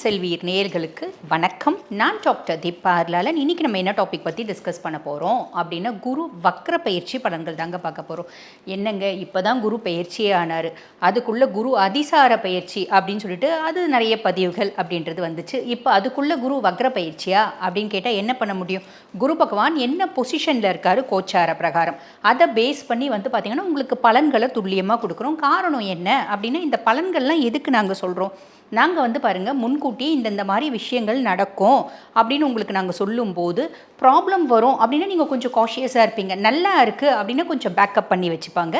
செல்வீர் நேயர்களுக்கு வணக்கம். நான் டாக்டர் தீபா அர்லாலன் இன்னைக்கு நம்ம என்ன டாபிக் பற்றி டிஸ்கஸ் பண்ண போகிறோம் அப்படின்னா குரு வக்ர பயிற்சி பலன்கள் தாங்க பார்க்க போகிறோம் என்னங்க? இப்போ தான் குரு பயிற்சியே ஆனார். அதுக்குள்ளே குரு அதிசார பயிற்சி அப்படின்னு சொல்லிட்டு அது நிறைய பதிவுகள் அப்படின்றது வந்துச்சு. இப்போ அதுக்குள்ளே குரு வக்ர பயிற்சியா அப்படின்னு கேட்டால் என்ன பண்ண முடியும்? குரு பகவான் என்ன பொசிஷனில் இருக்காரு? கோச்சார பிரகாரம். அதை பேஸ் பண்ணி வந்து பார்த்திங்கன்னா உங்களுக்கு பலன்களை துல்லியமாக கொடுக்குறோம். காரணம் என்ன? அப்படின்னா இந்த பலன்கள்லாம் எதுக்கு நாங்கள் சொல்கிறோம் நாங்கள் வந்து பாருங்கள் முன்கூட்டி இந்தந்த மாதிரி விஷயங்கள் நடக்கும் அப்படின்னு உங்களுக்கு நாங்கள் சொல்லும்போது ப்ராப்ளம் வரும் அப்படின்னா நீங்கள் கொஞ்சம் காஷியஸாக இருப்பீங்க. நல்லா இருக்குது அப்படின்னா கொஞ்சம் பேக்கப் பண்ணி வச்சுப்பாங்க.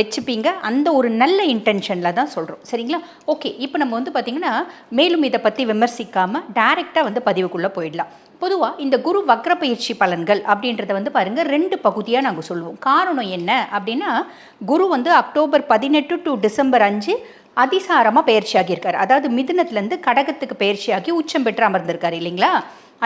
வச்சுப்பீங்க. அந்த ஒரு நல்ல இன்டென்ஷனில் தான் சொல்கிறோம் சரிங்களா? ஓகே இப்போ நம்ம வந்து பார்த்திங்கன்னா மேலும் இதை பற்றி விமர்சிக்காமல் டைரெக்டாக வந்து பதிவுக்குள்ளே போயிடலாம். பொதுவாக இந்த குரு வக்ர பயிற்சி பலன்கள் அப்படின்றத வந்து பாருங்கள் ரெண்டு பகுதியாக நாங்கள் சொல்லுவோம் காரணம் என்ன அப்படின்னா குரு வந்து அக்டோபர் பதினெட்டு டு டிசம்பர் அஞ்சு அதிசாரமாக பயிற்சி அதாவது மிதுனத்துலேருந்து கடகத்துக்கு பயிற்சியாகி உச்சம் பெற்று அமர்ந்திருக்கார் இல்லைங்களா?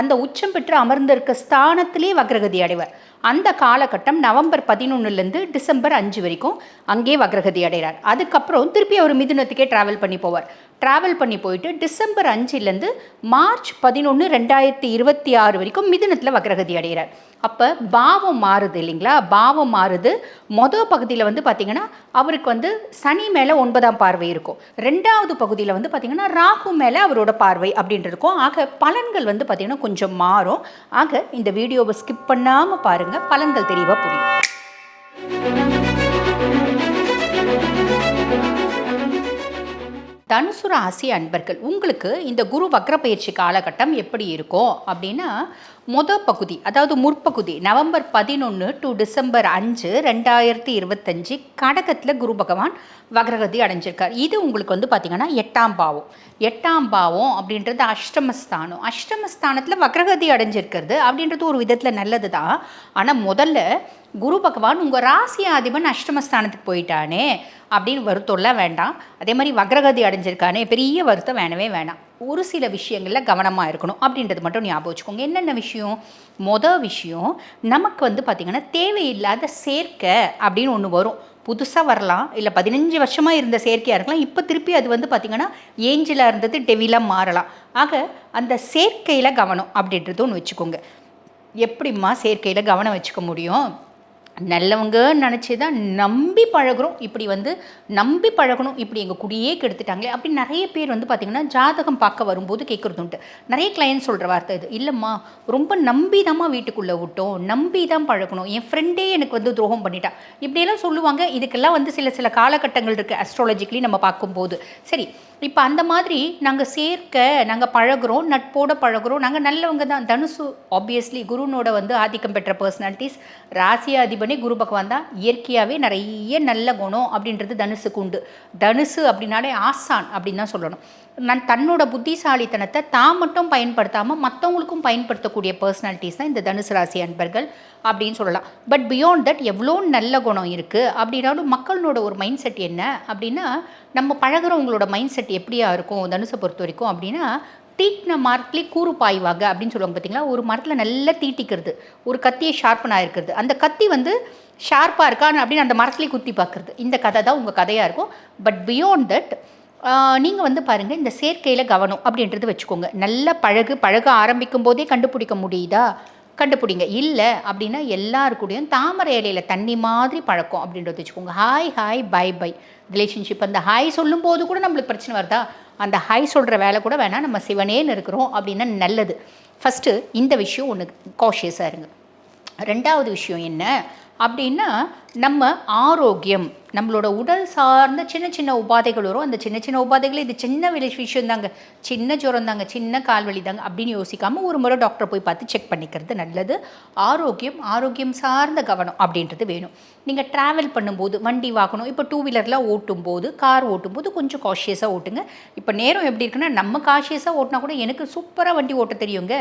அந்த உச்சம் பெற்று அமர்ந்திருக்க ஸ்தானத்திலே வக்ரகதி அடைவார். அந்த காலகட்டம் நவம்பர் பதினொன்றுலேருந்து டிசம்பர் அஞ்சு வரைக்கும் அங்கே வக்ரகதி அடைகிறார். அதுக்கப்புறம் திருப்பி அவர் மிதுனத்துக்கே ட்ராவல் பண்ணி போவார். ட்ராவல் பண்ணி போயிட்டு டிசம்பர் அஞ்சுலேருந்து மார்ச் பதினொன்று ரெண்டாயிரத்தி இருபத்தி ஆறு வரைக்கும் மிதுனத்தில் வக்ரகதி அடைகிறார். அப்போ பாவம் மாறுது இல்லைங்களா? பாவம் மாறுது. மொதல் பகுதியில் வந்து பார்த்திங்கன்னா அவருக்கு வந்து சனி மேலே ஒன்பதாம் பார்வை இருக்கும். ரெண்டாவது பகுதியில் வந்து பார்த்திங்கன்னா ராகு மேலே அவரோட பார்வை அப்படின்ட்டு இருக்கும். ஆக பலன்கள் வந்து பார்த்திங்கன்னா கொஞ்சம் மாறும். ஆக இந்த வீடியோவை ஸ்கிப் பண்ணாமல் பாருங்கள் பலன்கள் தெளிவாக புரியும். தனுசு ராசி அன்பர்கள் உங்களுக்கு இந்த குரு வக்ர பயிற்சி காலகட்டம் எப்படி இருக்கும்? அப்படின்னா மொத பகுதி அதாவது முற்பகுதி நவம்பர் பதினொன்று டு டிசம்பர் அஞ்சு ரெண்டாயிரத்தி இருபத்தஞ்சு கடகத்தில் குரு பகவான் வக்ரகதி அடைஞ்சிருக்கார். இது உங்களுக்கு வந்து பார்த்திங்கன்னா எட்டாம் பாவம். எட்டாம் பாவம் அப்படின்றது அஷ்டமஸ்தானம். அஷ்டமஸ்தானத்தில் வக்ரகதி அடைஞ்சிருக்கிறது அப்படின்றது ஒரு விதத்தில் நல்லது தான் ஆனால் முதல்ல குரு பகவான் உங்கள் ராசி அதிபன் அஷ்டமஸ்தானத்துக்கு போயிட்டானே அப்படின்னு வருத்தம்லாம் வேண்டாம். அதே மாதிரி வக்ரகதி அடைஞ்சிருக்கானே பெரிய வருத்தம் வேணவே வேணாம். ஒரு சில விஷயங்களில் கவனமாக இருக்கணும் அப்படின்றது மட்டும் ஞாபகம் வச்சுக்கோங்க. என்னென்ன விஷயம்? மொதல் விஷயம் நமக்கு வந்து பார்த்திங்கன்னா தேவையில்லாத சேர்க்கை அப்படின்னு ஒன்று வரும். புதுசாக வரலாம். இல்லை பதினஞ்சு வருஷமாக இருந்த செயற்கையாக இருக்கலாம். இப்போ திருப்பி அது வந்து பார்த்திங்கன்னா ஏஞ்சிலாக இருந்தது டெவிலாக மாறலாம். ஆக அந்த சேர்க்கையில் கவனம் அப்படின்றது ஒன்று வச்சுக்கோங்க. எப்படிம்மா சேர்க்கையில் கவனம் வச்சுக்க முடியும்? நல்லவங்க நினச்சி தான் நம்பி பழகுறோம். இப்படி வந்து நம்பி பழகணும். இப்படி எங்கள் குடியே கெடுத்துட்டாங்களே. அப்படி நிறைய பேர் வந்து பார்த்திங்கன்னா ஜாதகம் பார்க்க வரும்போது கேட்குறது உண்டு. நிறைய கிளையன்ட் சொல்கிற வார்த்தை இது. இல்லைம்மா ரொம்ப நம்பி தாம்மா வீட்டுக்குள்ளே விட்டோம். நம்பி தான் பழகணும். என் ஃப்ரெண்டே எனக்கு வந்து துரோகம் பண்ணிட்டா. இப்படியெல்லாம் சொல்லுவாங்க. இதுக்கெல்லாம் வந்து சில சில காலகட்டங்கள் இருக்குது அஸ்ட்ராலஜிக்கலி நம்ம பார்க்கும்போது. சரி இப்போ அந்த மாதிரி நாங்கள் சேர்க்க நாங்கள் பழகுறோம். நட்போட பழகுறோம். நாங்கள் நல்லவங்க தான். தனுசு ஆப்வியஸ்லி குருனோட வந்து ஆதிக்கம் பெற்ற பர்சனாலிட்டிஸ் ராசி பண்ணி குரு பகவான் தான் இயற்கையாகவே நிறைய நல்ல குணம் அப்படின்றது தனுசுக்கு உண்டு. தனுசு அப்படின்னாலே ஆசான் அப்படின்னு தான் சொல்லணும். நான் தன்னோட புத்திசாலித்தனத்தை தான் மட்டும் பயன்படுத்தாமல் மற்றவங்களுக்கும் பயன்படுத்தக்கூடிய பர்சனாலிட்டிஸ் தான் இந்த தனுசு ராசி அன்பர்கள் அப்படின்னு சொல்லலாம். பட் பியாண்ட் தட் எவ்வளோ நல்ல குணம் இருக்குது அப்படின்னாலும் மக்களோட ஒரு மைண்ட் செட் என்ன அப்படின்னா நம்ம பழகுறவங்களோட மைண்ட் செட் எப்படியா இருக்கும் தனுசை பொறுத்த வரைக்கும் அப்படின்னா தீட்டின மரத்துலேயே கூறு பாய்வாங்க அப்படின்னு சொல்லுவாங்க பார்த்தீங்களா ஒரு மரத்தில் நல்லா தீட்டிக்கிறது ஒரு கத்தியை ஷார்ப்பன் ஆயிருக்கிறது அந்த கத்தி வந்து ஷார்ப்பாக இருக்கான்னு அப்படின்னு அந்த மரத்துலேயே குத்தி பார்க்குறது இந்த கதை தான் உங்கள் கதையாக இருக்கும். பட் பியாண்ட் தட் நீங்கள் வந்து பாருங்கள் இந்த சேர்க்கையில் கவனம் அப்படின்றது வச்சுக்கோங்க. நல்ல பழகு பழக ஆரம்பிக்கும் போதே கண்டுபிடிக்க முடியுதா? கண்டுபிடிங்க. இல்லை அப்படின்னா எல்லாருக்கூடையும் தாமரை இலையில் தண்ணி மாதிரி பழக்கம் அப்படின்றத வச்சுக்கோங்க. Hi hi bye bye relationship அந்த ஹாய் சொல்லும் போது கூட நம்மளுக்கு பிரச்சனை வருதா? அந்த ஹை சொல்கிற வேலை கூட வேணாம் நம்ம சிவனேன்னு இருக்கிறோம் அப்படின்னா நல்லது. ஃபஸ்ட்டு இந்த விஷயம் ஒன்று காஷியஸாக இருங்க. ரெண்டாவது விஷயம் என்ன? அப்படின்னா நம்ம ஆரோக்கியம் நம்மளோட உடல் சார்ந்த சின்ன சின்ன உபாதைகள் வரும். அந்த சின்ன சின்ன உபாதைகள் இது சின்ன விலை விஷயம் தாங்க சின்ன ஜுரம் தாங்க சின்ன கால்வலி தாங்க அப்படின்னு யோசிக்காமல் ஒரு முறை டாக்டரை போய் பார்த்து செக் பண்ணிக்கிறது நல்லது. ஆரோக்கியம் ஆரோக்கியம் சார்ந்த கவனம் அப்படின்றது வேணும். நீங்கள் ட்ராவல் பண்ணும்போது வண்டி வாங்கணும் இப்போ டூ வீலர்லாம் ஓட்டும் போது கார் ஓட்டும் போது கொஞ்சம் காஷியஸாக ஓட்டுங்க. இப்போ நேரம் எப்படி இருக்குன்னா நம்ம காஷியஸாக ஓட்டினா கூட எனக்கு சூப்பராக வண்டி ஓட்ட தெரியுங்க.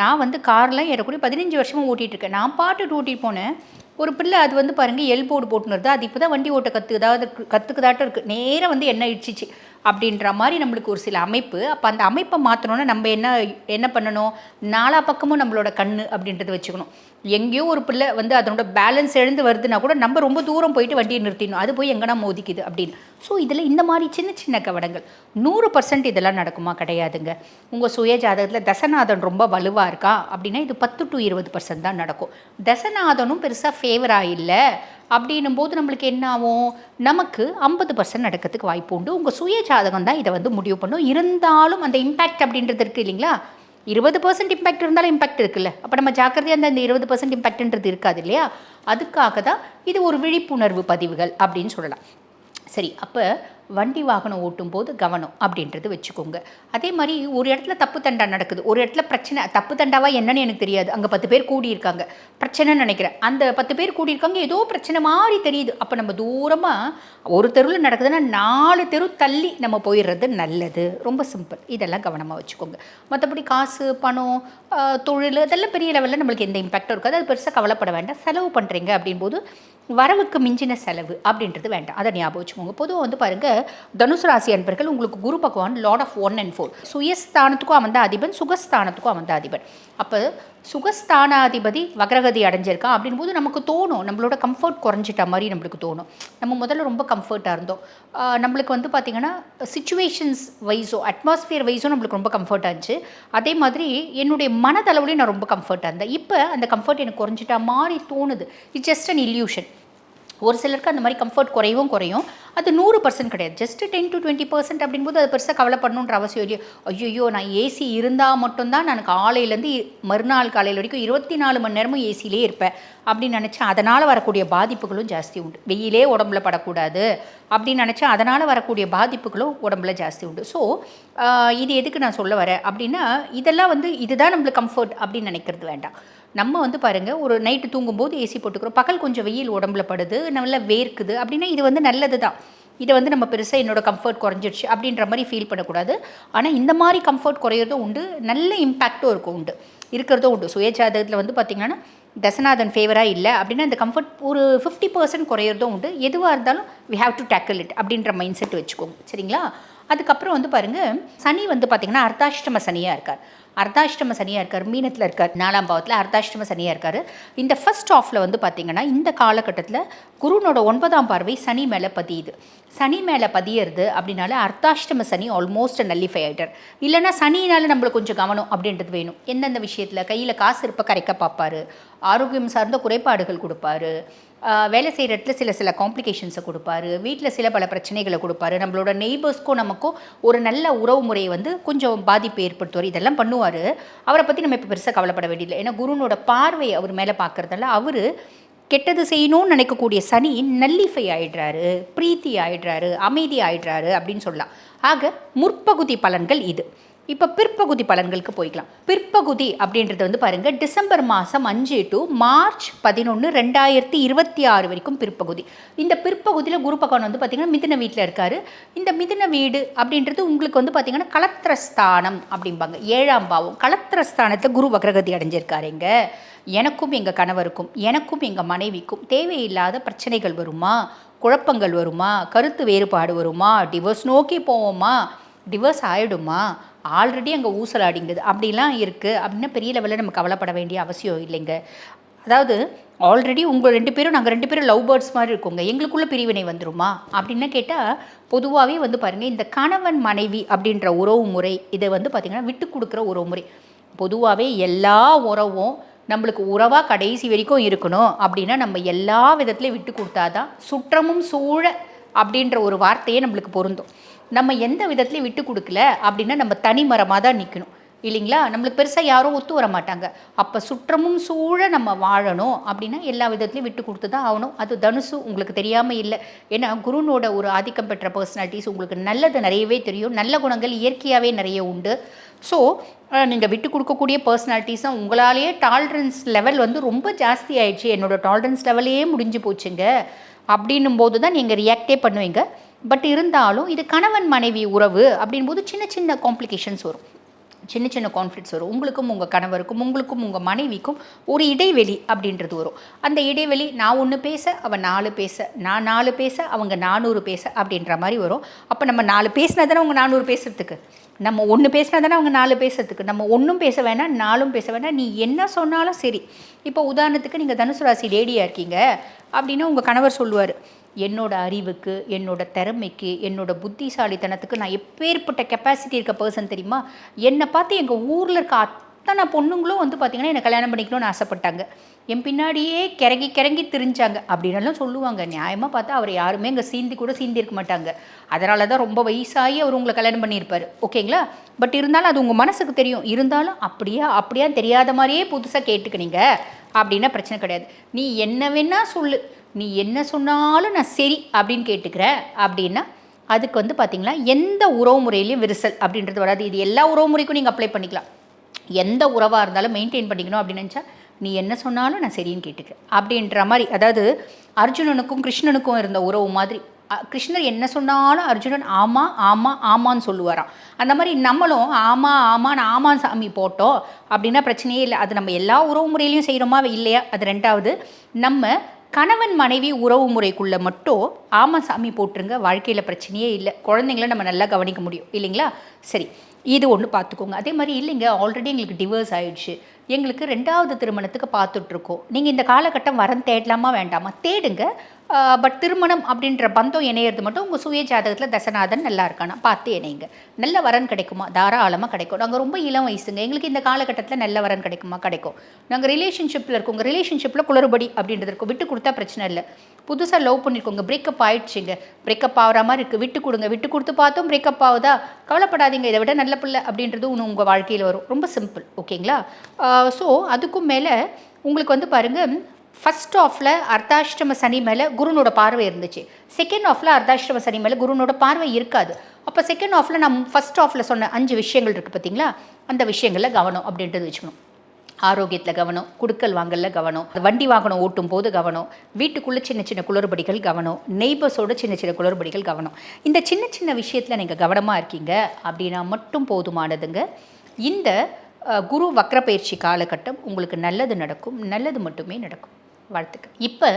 நான் வந்து கார்லாம் ஏறக்கூடிய பதினஞ்சு வருஷமாக ஓட்டிகிட்டு இருக்கேன். நான் பாட்டு ஓட்டிட்டு போனேன். ஒரு பிள்ளை அது வந்து பாருங்கள் எல்போடு போட்டுன்னு வருது அது இப்போ தான் வண்டி ஓட்ட கற்றுக்குதாவது கற்றுக்குதாட்டம் இருக்குது நேராக வந்து என்ன இடிச்சிச்சு அப்படின்ற மாதிரி நம்மளுக்கு ஒரு சில அமைப்பு. அப்போ அந்த அமைப்பை மாற்றணுன்னா நம்ம என்ன என்ன பண்ணணும்? நாலா பக்கமும் நம்மளோட கண் அப்படின்றத வச்சுக்கணும். எங்கேயோ ஒரு பிள்ளை வந்து அதனோட பேலன்ஸ் எழுந்து வருதுன்னா கூட நம்ம ரொம்ப தூரம் போயிட்டு வண்டியை நிறுத்திடணும். அது போய் எங்கன்னா மோதிக்குது அப்படின்னு. ஸோ இதில் இந்த மாதிரி சின்ன சின்ன கவனங்கள் நூறு பர்சன்ட் இதெல்லாம் நடக்குமா? கிடையாதுங்க. உங்கள் சுய ஜாதகத்தில் தசநாதன் ரொம்ப வலுவாக இருக்கா? அப்படின்னா இது பத்து டு இருபது பர்சன்ட் தான் நடக்கும். தசநாதனும் பெருசாக ஃபேவராக இல்லை. அப்படின்னும் போது நம்மளுக்கு என்ன ஆகும்? நமக்கு ஐம்பது பர்சன்ட் நடக்கிறதுக்கு வாய்ப்பு உண்டு. உங்கள் சுய ஜாதகம் தான் இதை வந்து முடிவு பண்ணும். இருந்தாலும் அந்த இம்பேக்ட் அப்படின்றது இருக்குது இல்லைங்களா? இருபது பர்சன்ட் இம்பாக்ட் இருந்தாலும் இம்பாக்ட் இருக்குல்ல. அப்போ நம்ம ஜாக்கிரதையாக இருந்தால் இந்த இருபது பர்சன்ட் இம்பாக்ட்ன்றது இருக்காது இல்லையா? அதுக்காக தான் இது ஒரு விழிப்புணர்வு பதிவுகள் அப்படின்னு சொல்லலாம். சரி அப்போ வண்டி வாகனம் ஓட்டும் போது கவனம் அப்படின்றது வச்சுக்கோங்க. அதே மாதிரி ஒரு இடத்துல தப்பு தண்டா நடக்குது ஒரு இடத்துல பிரச்சனை தப்பு தண்டாவா என்னன்னு எனக்கு தெரியாது. அங்கே பத்து பேர் கூடியிருக்காங்க. பிரச்சனைன்னு நினைக்கிறேன். அந்த பத்து பேர் கூடியிருக்காங்க ஏதோ பிரச்சனை மாதிரி தெரியுது. அப்போ நம்ம தூரமாக ஒரு தெருவில் நடக்குதுன்னா நாலு தெரு தள்ளி நம்ம போயிடுறது நல்லது. ரொம்ப சிம்பிள். இதெல்லாம் கவனமாக வச்சுக்கோங்க. மற்றபடி காசு பணம் தொழில் இதெல்லாம் பெரிய லெவலில் நம்மளுக்கு எந்த இம்பாக்டும் இருக்காது. அது பெருசாக கவலைப்பட வேண்டாம். செலவு பண்ணுறீங்க அப்படின்போது வரவுக்கு மிஞ்சின செலவு அப்படின்றது வேண்டாம். அதை ஞாபகம் வச்சுக்கோங்க. பொதுவாக வந்து பாருங்கள் தனுசு ராசி அன்பர்கள் உங்களுக்கு Guru Bhagavan lord of one and four சுயஸ்தானத்துக்கும் அவன் தான் அதிபன் சுகஸ்தானத்துக்கும் அவன் தான் அதிபன். அப்போ சுகஸ்தானாதிபதி வக்ரகதி அடைஞ்சிருக்கான் அப்படின்போது நமக்கு தோணும். நம்மளோட கம்ஃபர்ட் குறைஞ்சிட்ட மாதிரி நம்மளுக்கு தோணும். நம்ம முதல்ல ரொம்ப கம்ஃபர்ட்டாக இருந்தோம். நம்மளுக்கு வந்து பார்த்திங்கன்னா சுச்சுவேஷன்ஸ் வைஸோ அட்மாஸ்பியர் வைஸோ நம்மளுக்கு ரொம்ப கம்ஃபர்ட்டாக இருந்துச்சு. அதே மாதிரி என்னுடைய மனதளவுலேயும் நான் ரொம்ப கம்ஃபர்ட்டாக இருந்தேன். இப்போ அந்த கம்ஃபர்ட் எனக்கு குறைஞ்சிட்டா மாதிரி தோணுது. இட்ஸ் ஜஸ்ட் அன் இல்யூஷன் ஒரு சிலருக்கு அந்த மாதிரி கம்ஃபர்ட் குறையவும் குறையும். அது நூறு பர்சன்ட் கிடையாது. Just ten to twenty percent அப்படின்போது அது பெருசாக கவலைப்படணுன்ற அவசியம் இல்லையோ. ஐயோ நான் ஏசி இருந்தால் மட்டும்தான் நான் காலையிலேருந்து மறுநாள் காலையில் வரைக்கும் இருபத்தி நாலு மணி நேரமும் ஏசிலே இருப்பேன் அப்படின்னு நினச்சேன். அதனால் வரக்கூடிய பாதிப்புகளும் ஜாஸ்தி உண்டு. வெயிலே உடம்புல படக்கூடாது அப்படின்னு நினச்சேன். அதனால் வரக்கூடிய பாதிப்புகளும் உடம்புல ஜாஸ்தி உண்டு. ஸோ இது எதுக்கு நான் சொல்ல வரேன் அப்படின்னா இதெல்லாம் வந்து இதுதான் நம்மளுக்கு கம்ஃபர்ட் அப்படின்னு நினைக்கிறது வேண்டாம். நம்ம வந்து பாருங்கள் ஒரு நைட்டு தூங்கும்போது ஏசி போட்டுக்கிறோம். பகல் கொஞ்சம் வெயில் உடம்புல படுது நல்லா வேர்க்குது அப்படின்னா இது வந்து நல்லது தான் இதை வந்து நம்ம பெருசாக என்னோட கம்ஃபர்ட் குறைஞ்சிடுச்சு அப்படின்ற மாதிரி ஃபீல் பண்ணக்கூடாது. ஆனால் இந்த மாதிரி கம்ஃபர்ட் குறையிறதும் உண்டு. நல்ல இம்பேக்டும் இருக்கும் உண்டு. இருக்கிறதும் உண்டு. சுயஜாதகத்தில் வந்து பார்த்திங்கன்னா தசநாதன் ஃபேவராக இல்லை அப்படின்னா இந்த கம்ஃபர்ட் ஒரு ஃபிஃப்டி பர்சன்ட் குறையிறதும் உண்டு. எதுவாக இருந்தாலும் we have to tackle it அப்படின்ற மைண்ட் செட் வச்சுக்கோங்க. சரிங்களா? அதுக்கப்புறம் வந்து பாருங்கள் சனி வந்து பார்த்திங்கன்னா அர்த்தாஷ்டம சனியாக இருக்கார். அர்த்தாஷ்டம சனியாக இருக்கார் மீனத்தில் இருக்கார் நாலாம் பாவத்தில் அர்த்தாஷ்டம சனியாக இருக்கார். இந்த ஃபர்ஸ்ட் ஆஃபில் வந்து பார்த்திங்கன்னா இந்த காலகட்டத்தில் குருனோட ஒன்பதாம் பார்வை சனி மேலே பதியுது. சனி மேலே பதியிறது அப்படின்னால அர்த்தாஷ்டம சனி ஆல்மோஸ்ட் நல்லிஃபை ஆகிட்டார் இல்லைன்னா சனினால நம்மளுக்கு கொஞ்சம் கவனம் அப்படின்றது வேணும். எந்தெந்த விஷயத்தில்? கையில் காசு இருப்ப கரைக்க பார்ப்பாரு. ஆரோக்கியம் சார்ந்த குறைபாடுகள் கொடுப்பாரு. வேலை செய்கிற இடத்துல சில சில காம்ப்ளிகேஷன்ஸை கொடுப்பாரு. வீட்டில் சில பல பிரச்சனைகளை கொடுப்பாரு. நம்மளோட நெய்பர்ஸ்க்கும் நமக்கும் ஒரு நல்ல உறவு முறையை வந்து கொஞ்சம் பாதிப்பு ஏற்படுத்துவார். இதெல்லாம் பண்ணுவார். அவரை பற்றி நம்ம இப்போ பெருசாக கவலைப்பட வேண்டியதில்லை. ஏன்னா குருனோட பார்வை அவர் மேலே பார்க்கறதால அவர் கெட்டது செய்யணும்னு நினைக்கக்கூடிய சனி நல்லிஃபை ஆயிடுறாரு. பிரீத்தி ஆயிடுறாரு. அமைதி ஆயிடுறாரு அப்படின்னு சொல்லலாம். ஆக முற்பகுதி பலன்கள் இது. இப்போ பிற்பகுதி பலன்களுக்கு போய்க்கலாம். பிற்பகுதி அப்படின்றது வந்து பாருங்கள் டிசம்பர் மாதம் அஞ்சு டு மார்ச் பதினொன்று ரெண்டாயிரத்தி இருபத்தி ஆறு வரைக்கும் பிற்பகுதி. இந்த பிற்பகுதியில் குரு பகவான் வந்து பார்த்திங்கன்னா மிதின வீட்டில் இருக்கார். இந்த மிதின வீடு அப்படின்றது உங்களுக்கு வந்து பார்த்திங்கன்னா கலத்திரஸ்தானம் அப்படிம்பாங்க. ஏழாம் பாவம். கலத்திரஸ்தானத்தை குரு வக்ரகதி அடைஞ்சிருக்காருங்க எனக்கும் எங்கள் கணவருக்கும் எனக்கும் எங்கள் மனைவிக்கும் தேவையில்லாத பிரச்சனைகள் வருமா? குழப்பங்கள் வருமா? கருத்து வேறுபாடு வருமா? டிவோர்ஸ் நோக்கி போவோமா? டிவோர்ஸ் ஆகிடுமா ஆல்ரெடி அங்கே ஊசலாடிங்குது அப்படிலாம் இருக்குது அப்படின்னா பெரிய லெவலில் நம்ம கவலைப்பட வேண்டிய அவசியம் இல்லைங்க. அதாவது ஆல்ரெடி உங்கள் ரெண்டு பேரும் நாங்கள் ரெண்டு பேரும் லவ் பேர்ட்ஸ் மாதிரி இருக்கோங்க. எங்களுக்குள்ள பிரிவினை வந்துருமா? அப்படின்னு கேட்டால் பொதுவாகவே வந்து பாருங்கள் இந்த கணவன் மனைவி அப்படின்ற உறவு முறை இதை வந்து பார்த்திங்கன்னா விட்டு கொடுக்குற உறவு முறை. பொதுவாகவே எல்லா உறவும் நம்மளுக்கு உறவாக கடைசி வரைக்கும் இருக்கணும். அப்படின்னா நம்ம எல்லா விதத்துலையும் விட்டு கொடுத்தாதான் சுற்றமும் சூழ அப்படின்ற ஒரு வார்த்தையே நம்மளுக்கு பொருந்தும். நம்ம எந்த விதத்துலையும் விட்டு கொடுக்கல அப்படின்னா நம்ம தனி மரமாக தான் நிற்கணும் இல்லைங்களா? நம்மளுக்கு பெருசாக யாரும் ஒத்து வர மாட்டாங்க. அப்போ சுற்றமும் சூழ நம்ம வாழணும் அப்படின்னா எல்லா விதத்துலையும் விட்டு கொடுத்து தான் ஆகணும். அது தனுசு உங்களுக்கு தெரியாமல் இல்லை. ஏன்னா குருனோட ஒரு ஆதிக்கம் பெற்ற பர்சனாலிட்டிஸ் உங்களுக்கு நல்லது நிறையவே தெரியும். நல்ல குணங்கள் இயற்கையாகவே நிறைய உண்டு. ஸோ நீங்கள் விட்டு கொடுக்கக்கூடிய பர்சனாலிட்டிஸும் உங்களாலேயே டாலரன்ஸ் லெவல் வந்து ரொம்ப ஜாஸ்தி ஆயிடுச்சு. என்னோட டாலரன்ஸ் லெவலே முடிஞ்சு போச்சுங்க. அப்படின்னும் போது தான் நீங்கள் ரியாக்டே பண்ணுவீங்க. பட் இருந்தாலும் இது கணவன் மனைவி உறவு அப்படின்போது சின்ன சின்ன காம்ப்ளிகேஷன்ஸ் வரும். சின்ன சின்ன கான்ஃப்ளிக்ஸ் வரும். உங்களுக்கும் உங்கள் கணவருக்கும் உங்களுக்கும் உங்கள் மனைவிக்கும் ஒரு இடைவெளி அப்படின்றது வரும். அந்த இடைவெளி நான் ஒன்று பேச அவன் நாலு பேச நான் நாலு பேச அவங்க நானூறு பேச அப்படின்ற மாதிரி வரும். அப்போ நம்ம நாலு பேசினா தானே அவங்க நானூறு பேசுறதுக்கு? நம்ம ஒன்று பேசினா தானே அவங்க நாலு பேசுறதுக்கு. நம்ம ஒன்றும் பேச வேணாம் நாலும் பேச வேணாம். நீ என்ன சொன்னாலும் சரி. இப்போ உதாரணத்துக்கு நீங்கள் தனுசு ராசி லேடியாக இருக்கீங்க அப்படின்னு உங்கள் கணவர் சொல்லுவார். என்னோட அறிவுக்கு என்னோட திறமைக்கு என்னோட புத்திசாலித்தனத்துக்கு நான் எப்பேற்பட்ட கெப்பாசிட்டி இருக்க பர்சன் தெரியுமா? என்னை பார்த்து எங்கள் ஊரில் இருக்க அத்தனை பொண்ணுங்களும் வந்து பார்த்திங்கன்னா என்னை கல்யாணம் பண்ணிக்கணும்னு ஆசைப்பட்டாங்க. என் பின்னாடியே கிறங்கி கிறங்கி திரிஞ்சாங்க அப்படின்னெல்லாம் சொல்லுவாங்க. நியாயமாக பார்த்தா அவர் யாருமே இங்கே சீந்தி கூட சீந்திருக்க மாட்டாங்க. அதனால தான் ரொம்ப வயசாகி அவர் உங்களை கல்யாணம் பண்ணியிருப்பார். ஓகேங்களா பட் இருந்தாலும் அது உங்கள் மனசுக்கு தெரியும். இருந்தாலும் அப்படியா அப்படியா தெரியாத மாதிரியே புதுசாக கேட்டுக்கினீங்க அப்படின்னா பிரச்சனை கிடையாது. நீ என்ன வேணால் சொல்லு. நீ என்ன சொன்னாலும் நான் சரி அப்படின்னு கேட்டுக்கிறேன் அப்படின்னா அதுக்கு வந்து பார்த்தீங்களா எந்த உறவு முறையிலையும் விரிசல் அப்படின்றது வராது. இது எல்லா உறவு முறைக்கும் நீங்கள் அப்ளை பண்ணிக்கலாம். எந்த உறவாக இருந்தாலும் மெயின்டைன் பண்ணிக்கணும் அப்படின்னு நினச்சா நீ என்ன சொன்னாலும் நான் சரின்னு கேட்டுக்கிறேன். அப்படின்ற மாதிரி அதாவது அர்ஜுனனுக்கும் கிருஷ்ணனுக்கும் இருந்த உறவு மாதிரி கிருஷ்ணர் என்ன சொன்னாலும் அர்ஜுனன் ஆமா ஆமா ஆமான்னு சொல்லுவாராம். அந்த மாதிரி நம்மளும் ஆமா ஆமான்னு ஆமான் சாமி போட்டோம் அப்படின்னா பிரச்சனையே இல்லை. அது நம்ம எல்லா உறவு முறையிலையும் செய்கிறோமா இல்லையா? அது ரெண்டாவது. நம்ம கணவன் மனைவி உறவு முறைக்குள்ளே மட்டும் ஆமா சாமி போட்டுருங்க வாழ்க்கையில் பிரச்சனையே இல்லை. குழந்தைங்கள நம்ம நல்லா கவனிக்க முடியும். இல்லைங்களா? சரி. இது ஒன்று பார்த்துக்கோங்க அதே மாதிரி இல்லைங்க ஆல்ரெடி எங்களுக்கு டிவோர்ஸ் ஆயிடுச்சு. எங்களுக்கு ரெண்டாவது திருமணத்துக்கு பார்த்துட்ருக்கோம் நீங்கள் இந்த காலகட்டம் வரன் தேடலாமா வேண்டாமா? தேடுங்க. பட் திருமணம் அப்படின்ற பந்தம் இணையிறது மட்டும் உங்கள் சுய ஜாதகத்தில் தசநாதன் நல்லா இருக்கானா? பார்த்து இணைங்க. நல்ல வரன் கிடைக்குமா? தாராளமாக கிடைக்கும். நாங்கள் ரொம்ப இளம் வயசுங்க. எங்களுக்கு இந்த காலகட்டத்தில் நல்ல வரன் கிடைக்குமா? கிடைக்கும். நாங்கள் ரிலேஷன்ஷிப்பில் இருக்கோம். உங்கள் ரிலேஷன்ஷிப்பில் குளறுபடி அப்படின்றது இருக்கும். விட்டு கொடுத்தா பிரச்சனை இல்லை. புதுசாக லவ் பண்ணியிருக்கோங்க பிரேக்கப் ஆயிடுச்சுங்க. பிரேக்கப் ஆகிற மாதிரி இருக்குது விட்டு கொடுங்க. விட்டு கொடுத்து பார்த்தோம் பிரேக்கப் ஆகுதா? கவலைப்படாதீங்க. இதை விட நல்ல பிள்ளை அப்படின்றது ஒன்று உங்கள் வாழ்க்கையில் வரும். ரொம்ப சிம்பிள் ஓகேங்களா ஸோ அதுக்கும் மேலே உங்களுக்கு வந்து பாருங்கள் ஃபர்ஸ்ட் ஆஃபில் அர்த்தாஷ்டம சனி மேலே குருனோட பார்வை இருந்துச்சு. செகண்ட் ஆஃபில் அர்த்தாஷ்டம சனி மேலே குருனோட பார்வை இருக்காது. அப்போ செகண்ட் ஆஃபில் நம்ம ஃபர்ஸ்ட் ஆஃபில் சொன்ன அஞ்சு விஷயங்கள் இருக்குது பார்த்தீங்களா அந்த விஷயங்களில் கவனம் அப்படின்றது வச்சுக்கணும். ஆரோக்கியத்தில் கவனம் குடுக்கல் வாங்கலில் கவனம் வண்டி வாகனம் ஓட்டும் போது கவனம் வீட்டுக்குள்ளே சின்ன சின்ன குளறுபடிகள் கவனம் நெய்பர்ஸோட சின்ன சின்ன குளறுபடிகள் கவனம். இந்த சின்ன சின்ன விஷயத்தில் நீங்கள் கவனமாக இருக்கீங்க அப்படின்னா மட்டும் போதுமானதுங்க. இந்த குரு வக்ரப்பயிற்சி காலகட்டம் உங்களுக்கு நல்லது நடக்கும் நல்லது மட்டுமே நடக்கும். வாழ்த்துக்கள். இப்போ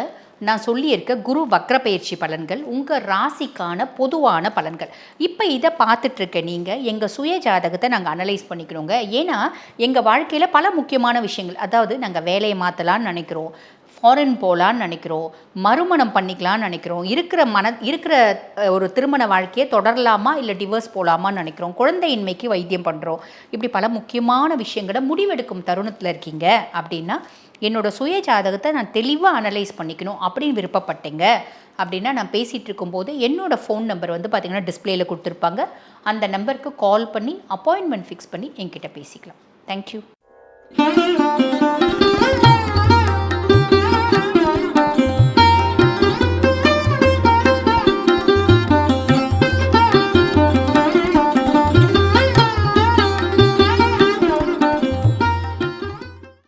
நான் சொல்லியிருக்க குரு வக்ர பயிற்சி பலன்கள் உங்கள் ராசிக்கான பொதுவான பலன்கள். இப்போ இதை பார்த்துட்ருக்க நீங்கள் எங்கள் சுய ஜாதகத்தை நாங்கள் அனலைஸ் பண்ணிக்கிறோங்க. ஏன்னா எங்கள் வாழ்க்கையில் பல முக்கியமான விஷயங்கள் அதாவது நாங்கள் வேலையை மாற்றலான்னு நினைக்கிறோம். ஃபாரின் போகலான்னு நினைக்கிறோம் மறுமணம் பண்ணிக்கலாம்னு நினைக்கிறோம். இருக்கிற மன இருக்கிற ஒரு திருமண வாழ்க்கையை தொடரலாமா இல்லை டிவோர்ஸ் போகலாமான்னு நினைக்கிறோம். குழந்தையின்மைக்கு வைத்தியம் பண்ணுறோம் இப்படி பல முக்கியமான விஷயங்களை முடிவெடுக்கும் தருணத்தில் இருக்கீங்க அப்படின்னா என்னோடய சுய ஜாதகத்தை நான் தெளிவாக அனலைஸ் பண்ணிக்கணும் அப்படின்னு விருப்பப்பட்டேங்க. அப்படின்னா நான் பேசிகிட்டு இருக்கும்போது என்னோடய ஃபோன் நம்பர் வந்து பார்த்திங்கன்னா டிஸ்பிளேயில் கொடுத்துருப்பாங்க. அந்த நம்பருக்கு கால் பண்ணி அப்பாயின்மெண்ட் ஃபிக்ஸ் பண்ணி என்கிட்ட பேசிக்கலாம். தேங்க்யூ